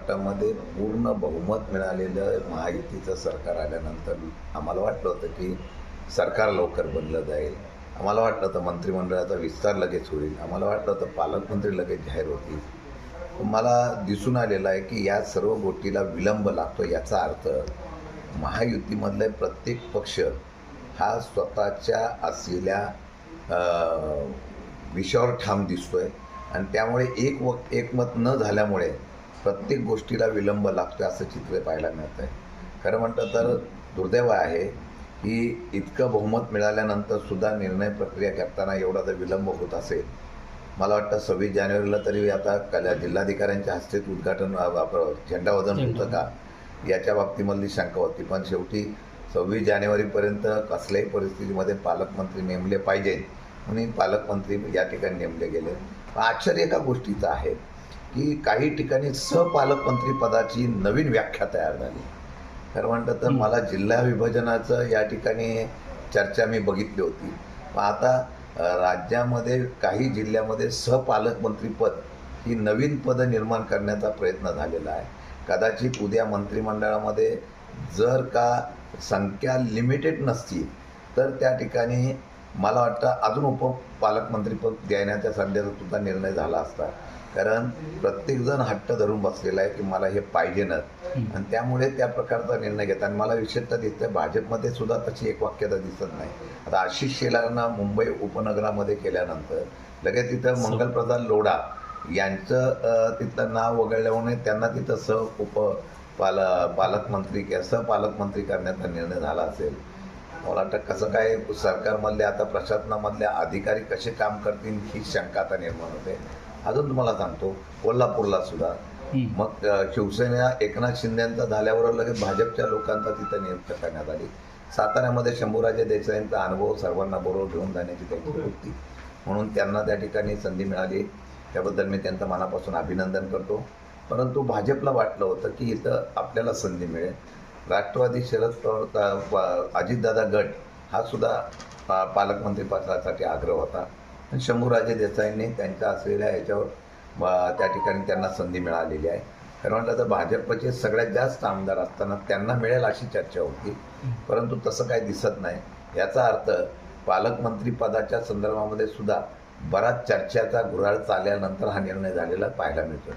राज्यामध्ये पूर्ण बहुमत मिळालेलं महायुतीचं सरकार आल्यानंतर आम्हाला वाटलं होतं की सरकार लवकर बनलं जाईल. आम्हाला वाटलं होतं मंत्रिमंडळाचा विस्तार लगेच होईल. आम्हाला वाटलं होतं पालकमंत्री लगेच जाहीर होतील. मला दिसून आलेलं आहे की या सर्व गोष्टीला विलंब लागतो याचा अर्थ महायुतीमधले प्रत्येक पक्ष हा स्वतःच्या असलेल्या विषयावर ठाम दिसतोय. आणि त्यामुळे एक व एकमत न झाल्यामुळे प्रत्येक गोष्टीला विलंब लागतोय असं चित्र पाहायला मिळतं आहे खरं म्हटलं तर दुर्दैव आहे की इतकं बहुमत मिळाल्यानंतर सुद्धा निर्णय प्रक्रिया करताना एवढा जर विलंब होत असेल मला वाटतं सव्वीस जानेवारीला तरी आता कल्या जिल्हाधिकाऱ्यांच्या हस्तेच उद्घाटन झेंडावदन होतं का? याच्या बाबतीमधली शंका होती. पण शेवटी सव्वीस जानेवारीपर्यंत कसल्याही परिस्थितीमध्ये पालकमंत्री नेमले पाहिजे. म्हणून पालकमंत्री या ठिकाणी नेमले गेले. आश्चर्य एका गोष्टीचं आहे? की काही ठिकाणी सहपालकमंत्री पदाची नवीन व्याख्या तयार झाली. खरं म्हणतं तर मला जिल्हा विभाजनाचं या ठिकाणी चर्चा मी बघितली होती. पण आता राज्यामध्ये काही जिल्ह्यामध्ये सहपालकमंत्रीपद ही नवीन पदं निर्माण करण्याचा प्रयत्न झालेला आहे. कदाचित उद्या मंत्रिमंडळामध्ये जर का संख्या लिमिटेड नसती तर त्या ठिकाणी मला वाटतं अजून उपपालकमंत्रीपद देण्याच्या सध्याचा सुद्धा निर्णय झाला असता. कारण प्रत्येकजण हट्ट धरून बसलेला आहे की मला हे पाहिजेनच आणि त्यामुळे त्या प्रकारचा निर्णय घेतात आणि मला विशेषतः दिसतं भाजपमध्ये सुद्धा तशी एक वाक्यता दिसत नाही. आता आशिष शेलारांना मुंबई उपनगरामध्ये केल्यानंतर लगेच तिथं मंगलप्रसाद लोढा यांचं तिथलं नाव वगळल्यामुळे त्यांना तिथं सह उप पाल पालकमंत्री किंवा सहपालकमंत्री करण्याचा निर्णय झाला असेल. मला वाटतं कसं काय सरकारमधले आता प्रशासनामधले अधिकारी कसे काम करतील ही शंका आता निर्माण होते. अजून तुम्हाला सांगतो कोल्हापूरला सुद्धा. मग शिवसेना एकनाथ शिंदेचा झाल्यावर लगेच भाजपच्या लोकांचा तिथं नियुक्त करण्यात आली. साताऱ्यामध्ये शंभूराजे देसाईंचा अनुभव सर्वांना बरोबर घेऊन जाण्याची त्यांची वृत्ती. म्हणून त्यांना त्या ठिकाणी संधी मिळाली. त्याबद्दल मी त्यांचं मनापासून अभिनंदन करतो. परंतु भाजपला वाटलं होतं की इथं आपल्याला संधी मिळेल. राष्ट्रवादी शरद पवार अजितदादा गट हा सुद्धा पालकमंत्रीपदासाठी पालकमंत्री पदासाठी आग्रह होता. आणि शंभूराजे देसाईंनी त्यांच्या असलेल्या ह्याच्यावर त्या ठिकाणी त्यांना संधी मिळालेली आहे. खरं म्हटलं तर भाजपचे सगळ्यात जास्त आमदार असताना त्यांना मिळेल अशी चर्चा होती. परंतु तसं काही दिसत नाही. याचा अर्थ पालकमंत्रीपदाच्या संदर्भामध्ये सुद्धा बराच चर्चेचा घुराळ चालल्यानंतर हा निर्णय झालेला पाहायला मिळतो